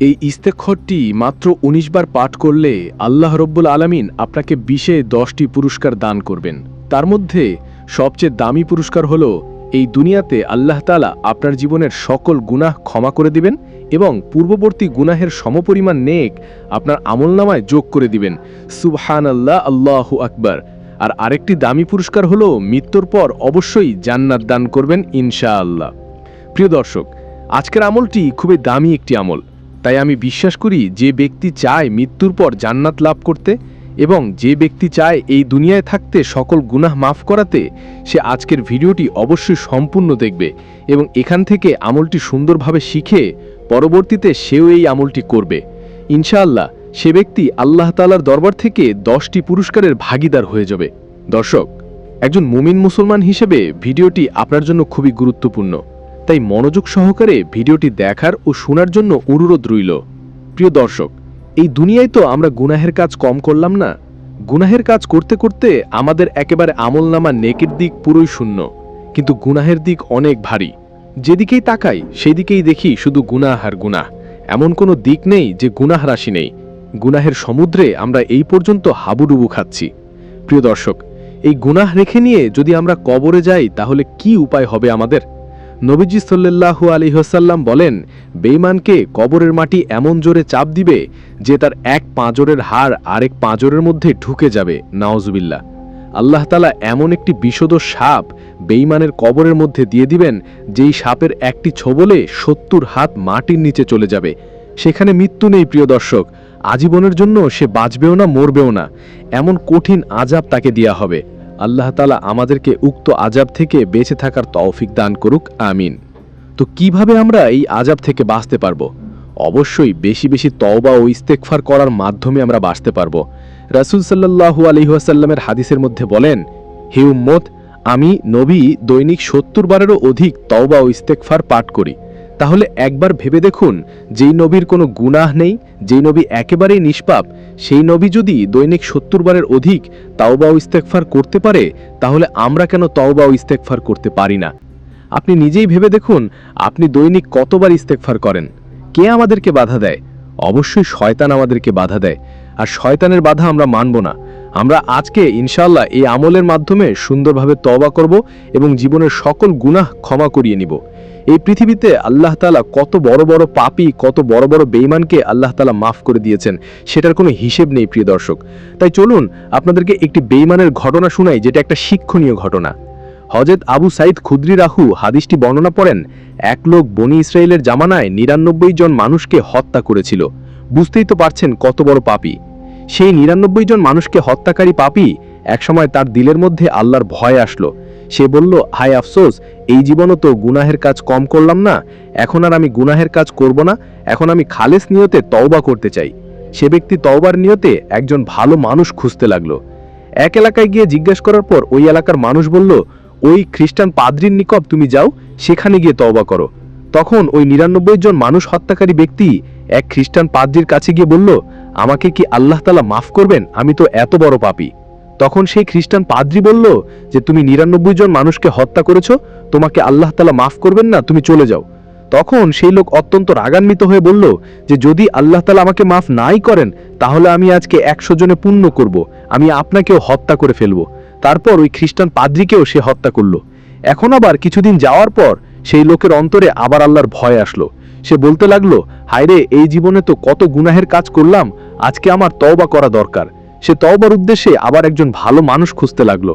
এই ইস্তেক্ষরটি মাত্র ১৯ বার পাঠ করলে আল্লাহ রব্বুল আলামিন আপনাকে বিশে দশটি পুরস্কার দান করবেন। তার মধ্যে সবচেয়ে দামি পুরস্কার হল এই দুনিয়াতে আল্লাহ তালা আপনার জীবনের সকল গুনাহ ক্ষমা করে দিবেন এবং পূর্ববর্তী গুনাহের সমপরিমাণ নেক আপনার আমলনামায় যোগ করে দিবেন। সুবহান আল্লাহ আল্লাহু আকবার। আর আরেকটি দামি পুরস্কার হল মৃত্যুর পর অবশ্যই জান্নাত দান করবেন ইনশাআল্লাহ। প্রিয় দর্শক, আজকের আমলটি খুবই দামি একটি আমল। তাই আমি বিশ্বাস করি যে ব্যক্তি চায় মৃত্যুর পর জান্নাত লাভ করতে এবং যে ব্যক্তি চায় এই দুনিয়ায় থাকতে সকল গুনাহ মাফ করাতে, সে আজকের ভিডিওটি অবশ্যই সম্পূর্ণ দেখবে এবং এখান থেকে আমলটি সুন্দরভাবে শিখে পরবর্তীতে সেও এই আমলটি করবে। ইনশাআল্লাহ, সে ব্যক্তি আল্লাহ তালার দরবার থেকে দশটি পুরস্কারের ভাগিদার হয়ে যাবে। দর্শক, একজন মুমিন মুসলমান হিসেবে ভিডিওটি আপনার জন্য খুবই গুরুত্বপূর্ণ। তাই মনোযোগ সহকারে ভিডিওটি দেখার ও শোনার জন্য অনুরোধ রইল। প্রিয় দর্শক, এই দুনিয়ায় তো আমরা গুনাহের কাজ কম করলাম না। গুনাহের কাজ করতে করতে আমাদের একেবারে আমলনামা নেকের দিক পুরোই শূন্য। কিন্তু গুনাহের দিক অনেক ভারী। যেদিকেই তাকাই, সেদিকেই দেখি শুধু গুনাহ আর গুনাহ। এমন কোনো দিক নেই যে গুনাহ রাশি নেই। গুনাহের সমুদ্রে আমরা এই পর্যন্ত হাবুডুবু খাচ্ছি। প্রিয় দর্শক, এই গুনাহ রেখে নিয়ে যদি আমরা কবরে যাই, তাহলে কি উপায় হবে আমাদের? নবীজি সাল্লাল্লাহু আলিহাসাল্লাম বলেন বেইমানকে কবরের মাটি এমন জোরে চাপ দিবে যে তার এক পাঁজরের হাড় আরেক পাঁজরের মধ্যে ঢুকে যাবে। নাওজুবিল্লা আল্লাহ তালা এমন একটি বিশদ সাপ বেইমানের কবরের মধ্যে দিয়ে দিবেন, যেই সাপের একটি ছোবলে সত্তর হাত মাটির নিচে চলে যাবে। সেখানে মৃত্যু নেই, প্রিয় দর্শক। আজীবনের জন্য সে বাঁচবেও না, মরবেও না। এমন কঠিন আজাব তাকে দেয়া হবে। আল্লাহ তালা আমাদেরকে উক্ত আজাব থেকে বেঁচে থাকার তৌফিক দান করুক, আমিন। তো কীভাবে আমরা এই আজাব থেকে বাঁচতে পারব? অবশ্যই বেশি বেশি তওবা ও ইস্তেকফার করার মাধ্যমে আমরা বাঁচতে পারব। রাসুল সাল্লাহু আলহিহাসাল্লামের হাদিসের মধ্যে বলেন, হে উম্মত, আমি নবী দৈনিক সত্তর বারেরও অধিক তওবা ও ইস্তেকফার পাঠ করি। তাহলে একবার ভেবে দেখুন, যেই নবীর কোনো গুনাহ নেই, যেই নবী একেবারেই নিষ্পাপ, সেই নবী যদি দৈনিক সত্তর বারের অধিক তাওবা ও ইস্তেকফার করতে পারে, তাহলে আমরা কেন তওবা ও ইস্তেকফার করতে পারি না? আপনি নিজেই ভেবে দেখুন, আপনি দৈনিক কতবার ইস্তেকফার করেন। কে আমাদেরকে বাধা দেয়? অবশ্যই শয়তান আমাদেরকে বাধা দেয়। আর শয়তানের বাধা আমরা মানব না। আমরা আজকে ইনশাল্লাহ এই আমলের মাধ্যমে সুন্দরভাবে তওবা করব এবং জীবনের সকল গুনাহ ক্ষমা করিয়ে নিব। এই পৃথিবীতে আল্লাহ তালা কত বড় বড় পাপি, কত বড় বড় বেইমানকে আল্লাহ তালা মাফ করে দিয়েছেন, সেটার কোনো হিসেব নেই প্রিয় দর্শক। তাই চলুন আপনাদেরকে একটি বেইমানের ঘটনা শোনাই, যেটা একটা শিক্ষণীয় ঘটনা। হজরত আবু সাইদ খুদ্রি রাহু হাদিসটি বর্ণনা করেন এক লোক বনি ইসরায়েলের জামানায় নিরানব্বই জন মানুষকে হত্যা করেছিল। বুঝতেই তো পারছেন কত বড় পাপি। সেই নিরানব্বই জন মানুষকে হত্যাকারী পাপি একসময় তার দিলের মধ্যে আল্লাহর ভয় আসলো। সে বলল, হায় আফসোস, এই জীবনও তো গুনাহের কাজ কম করলাম না। এখন আর আমি গুনাহের কাজ করব না। এখন আমি খালেস নিয়তে তওবা করতে চাই। সে ব্যক্তি তওবার নিয়তে একজন ভালো মানুষ খুঁজতে লাগল। এক এলাকায় গিয়ে জিজ্ঞেস করার পর ওই এলাকার মানুষ বলল, ওই খ্রিস্টান পাদ্রির নিকট তুমি যাও, সেখানে গিয়ে তওবা করো। তখন ওই নিরানব্বই জন মানুষ হত্যাকারী ব্যক্তি এক খ্রিস্টান পাদ্রির কাছে গিয়ে বলল, আমাকে কি আল্লাহ তালা মাফ করবেন? আমি তো এত বড় পাপী। তখন সেই খ্রিস্টান পাদ্রি বলল যে, তুমি নিরানব্বই জন মানুষকে হত্যা করেছ, তোমাকে আল্লাহ তালা মাফ করবেন না, তুমি চলে যাও। তখন সেই লোক অত্যন্ত রাগান্বিত হয়ে বলল যে, যদি আল্লাহ তালা আমাকে মাফ নাই করেন, তাহলে আমি আজকে একশো জনে পুণ্য করব, আমি আপনাকেও হত্যা করে ফেলব। তারপর ওই খ্রিস্টান পাদ্রিকেও সে হত্যা করল। এখন আবার কিছুদিন যাওয়ার পর সেই লোকের অন্তরে আবার আল্লাহর ভয় আসলো। সে বলতে লাগল, হায়রে, এই জীবনে তো কত গুনাহের কাজ করলাম, আজকে আমার তওবা করা দরকার। সে তওবার উদ্দেশ্যে আবার একজন ভালো মানুষ খুঁজতে লাগল।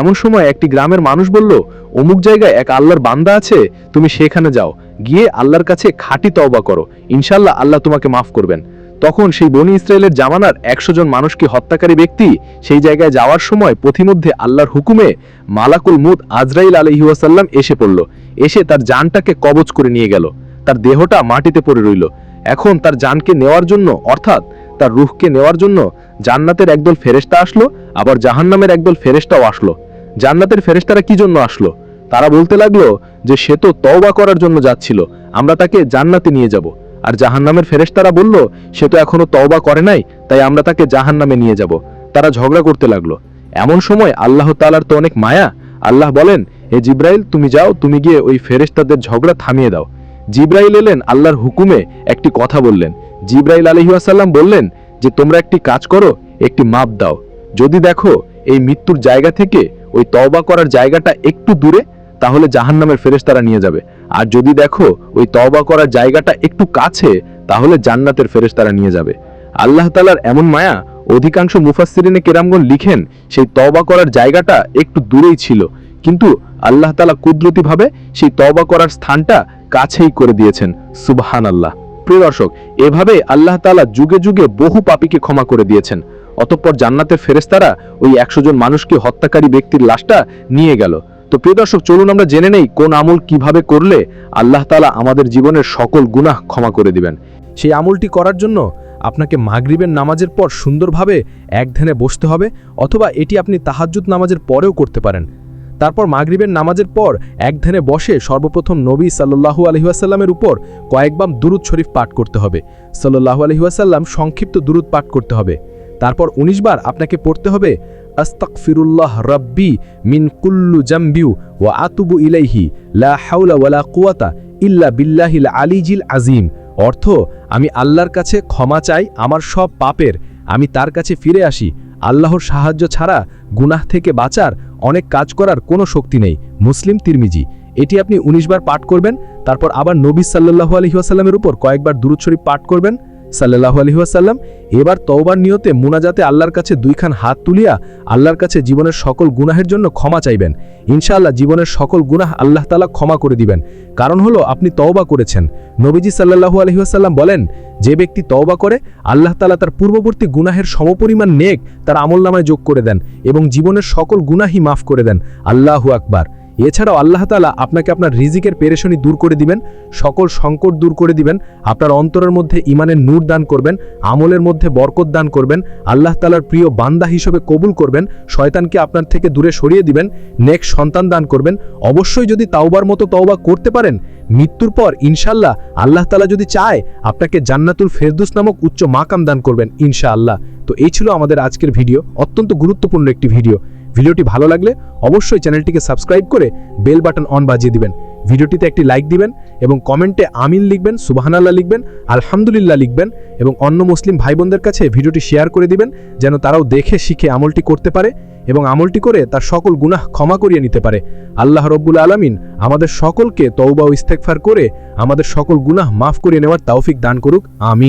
এমন সময় একটি গ্রামের মানুষ বলল, অমুক জায়গায় এক আল্লাহর বান্দা আছে, তুমি সেখানে যাও। গিয়ে আল্লাহর কাছে খাঁটি তওবা করো। ইনশাল্লাহ আল্লাহ তোমাকে মাফ করবেন। তখন সেই বনি ইসরায়েলের জামানার একশো জন মানুষকে হত্যাকারী ব্যক্তি সেই জায়গায় যাওয়ার সময় পথিমধ্যে আল্লাহর হুকুমে মালাকুল মুদ আজরাইল আলহিউসাল্লাম এসে পড়ল। এসে তার জানটাকে কবজ করে নিয়ে গেল। তার দেহটা মাটিতে পড়ে রইল। এখন তার জানকে নেওয়ার জন্য, অর্থাৎ তার রুহকে নেওয়ার জন্য জান্নাতের একদল ফেরেস্তা আসলো, আবার জাহান্নামের একদল ফেরেস্তাও আসলো। জান্নাতের ফেরেস্তারা কি জন্য আসলো? তারা বলতে লাগল যে, সে তো তওবা করার জন্য যাচ্ছিল, আমরা তাকে জান্নাতে নিয়ে যাব। আর জাহান্নামের ফেরেস্তারা বলল, সে তো এখনও তওবা করে নাই, তাই আমরা তাকে জাহান্নামে নিয়ে যাব। তারা ঝগড়া করতে লাগল। এমন সময় আল্লাহ তালার তো অনেক মায়া। আল্লাহ বলেন, হে জিব্রাইল, তুমি যাও, তুমি গিয়ে ওই ফেরেস্তাদের ঝগড়া থামিয়ে দাও। জিব্রাইল এলেন আল্লাহর হুকুমে একটি কথা বললেন। জিব্রাইল আলহিহাসাল্লাম বললেন যে, তোমরা একটি কাজ করো, একটি মাপ দাও। যদি দেখো এই মৃত্যুর জায়গা থেকে ওই তওবা করার জায়গাটা একটু দূরে, তাহলে জাহান্নামের ফেরেশতারা নিয়ে যাবে। আর যদি দেখো ওই তওবা করার জায়গাটা একটু কাছে, তাহলে জান্নাতের ফেরেশতারা নিয়ে যাবে। আল্লাহ তালার এমন মায়া অধিকাংশ মুফাসসিরিনে কেরামগণ লিখেন, সেই তওবা করার জায়গাটা একটু দূরেই ছিল। কিন্তু আল্লাহ তালা কুদরতিভাবে সেই তওবা করার স্থানটা কাছেই করে দিয়েছেন। সুবহান আল্লাহ প্রিয় দর্শক এভাবে আল্লাহ তালা যুগে যুগে বহু পাপীকে ক্ষমা করে দিয়েছেন। অতঃপর জান্নাতের ফেরেস্তারা ওই একশো জন মানুষকে হত্যাকারী ব্যক্তির লাশটা নিয়ে গেল। তো প্রিয় দর্শক চলুন আমরা জেনে নেই কোন আমল কীভাবে করলে আল্লাহ তালা আমাদের জীবনের সকল গুনাহ ক্ষমা করে দিবেন। সেই আমলটি করার জন্য আপনাকে মাগরিবের নামাজের পর সুন্দরভাবে এক ধ্যানে বসতে হবে, অথবা এটি আপনি তাহাজ্জুদ নামাজের পরেও করতে পারেন। তারপর মাগরিবের নামাজের পর এক ধ্যানে বসে সর্বপ্রথম নবী সাল্লাহু আলহিহাসাল্লামের উপর কয়েকবার দুরুদ শরীফ পাঠ করতে হবে। সাল্লাহু আলহিহাসাল্লাম সংক্ষিপ্ত দুরুদ পাঠ করতে হবে। তারপর ১৯ বার আপনাকে পড়তে হবে আস্তাক ফিরুল্লাহ রব্বি মিন কুল্লু জাম্বিউ ওয়া আতুবু ইলাইহি, লা হাউলা ওয়ালা কুয়াতা ইল্লা বিল্লাহিল আলিজিল আজিম অর্থ, আমি আল্লাহর কাছে ক্ষমা চাই, আমার সব পাপের, আমি তার কাছে ফিরে আসি। আল্লাহর সাহায্য ছাড়া গুনাহ থেকে বাঁচার অনেক কাজ করার কোনো শক্তি নেই। মুসলিম তিরমিজি, এটি আপনি ১৯ বার পাঠ করবেন, তারপর আবার নবী সাল্লাহু আলহিহাসাল্লামের উপর কয়েকবার দুরুদ পাঠ করবেন সাল্লাহু আলহিহাসাল্লাম এবার তওবার নিয়তে মুনাজাতে আল্লাহর কাছে দুইখান হাত তুলিয়া আল্লাহর কাছে জীবনের সকল গুনাহের জন্য ক্ষমা চাইবেন। ইনশাআল্লাহ জীবনের সকল গুনাহ আল্লাহ তালা ক্ষমা করে দিবেন। কারণ হলো, আপনি তওবা করেছেন। নবীজি সাল্লাহু আলহিহাসাল্লাম বলেন, যে ব্যক্তি তওবা করে, আল্লাহ তালা তার পূর্ববর্তী গুনাহের সমপরিমাণ নেক তার আমল নামায় যোগ করে দেন এবং জীবনের সকল গুনাহি মাফ করে দেন। আল্লাহু আকবার। এছাড়াও আল্লাহ তালা আপনাকে আপনার রিজিকের পেরেশনি দূর করে দিবেন, সকল সংকট দূর করে দিবেন, আপনার অন্তরের মধ্যে ইমানের নূর দান করবেন, আমলের মধ্যে বরকত দান করবেন, আল্লাহ তালার প্রিয় বান্দা হিসেবে কবুল করবেন, শয়তানকে আপনার থেকে দূরে সরিয়ে দিবেন, নেক সন্তান দান করবেন। অবশ্যই যদি তাওবার মতো তওবা করতে পারেন, মৃত্যুর পর ইনশাল্লাহ আল্লাহ তালা যদি চায়, আপনাকে জান্নাতুল ফেরদুস নামক উচ্চ মাকাম দান করবেন ইনশাআল্লাহ। তো এই ছিল আমাদের আজকের ভিডিও, অত্যন্ত গুরুত্বপূর্ণ একটি ভিডিও। ভিডিওটি ভালো লাগলে অবশ্যই চ্যানেলটিকে সাবস্ক্রাইব করে বেল বাটন অন বাজিয়ে দিবেন। ভিডিওটিতে একটি লাইক দিবেন এবং কমেন্টে আমিন লিখবেন, সুবাহানাল্লাহ লিখবেন, আলহামদুলিল্লাহ লিখবেন এবং অন্য মুসলিম ভাই বোনদের কাছে ভিডিওটি শেয়ার করে দিবেন যেন তারাও দেখে, শিখে আমলটি করতে পারে এবং আমলটি করে তার সকল গুনাহ ক্ষমা করিয়ে নিতে পারে। আল্লাহ রব্বুল আলামিন আমাদের সকলকে তৌবা ও ইস্তেকফার করে আমাদের সকল গুনাহ মাফ করিয়ে নেওয়ার তৌফিক দান করুক। আমি